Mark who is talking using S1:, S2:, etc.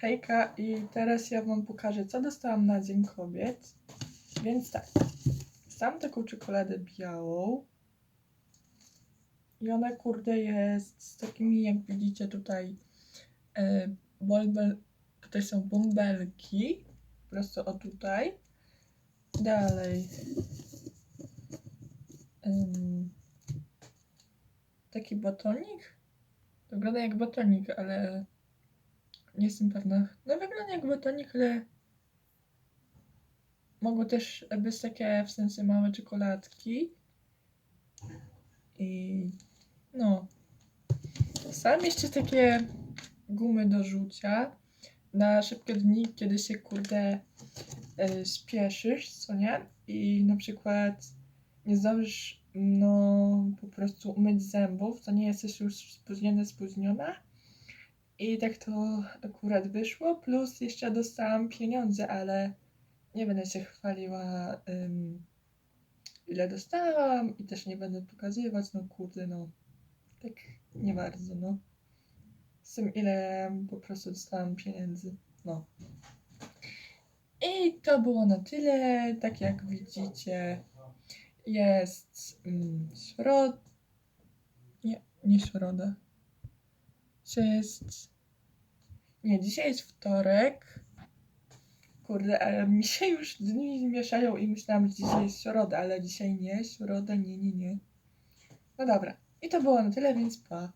S1: Hejka i teraz ja wam pokażę, co dostałam na Dzień Kobiet. Więc tak, dostałam taką czekoladę białą. I ona, kurde, jest z takimi, jak widzicie tutaj, e, bolbel, tutaj są bąbelki, prosto o tutaj. Dalej. Ym, taki batonik. Wygląda jak batonik, ale nie jestem pewna. No wygląda jak batonik, ale mogą też być takie w sensie małe czekoladki. I no. Sam jeszcze takie gumy do rzucia na szybkie dni, kiedy się kurde y, spieszysz, co nie? I na przykład nie zdążysz no po prostu umyć zębów, to nie jesteś już spóźniony, spóźniona. I tak to akurat wyszło, plus jeszcze dostałam pieniądze, ale nie będę się chwaliła ym, ile dostałam i też nie będę pokazywać, no kurde, no tak nie bardzo, no. Z tym ile po prostu dostałam pieniędzy, no. I to było na tyle, tak jak widzicie, jest mm, środ... Nie, nie środa. Dzisiaj jest... Nie, dzisiaj jest wtorek. Kurde, ale mi się już dni mieszają i myślałam, że dzisiaj jest środa, ale dzisiaj nie, środa, nie, nie, nie. No dobra. I to było na tyle, więc pa.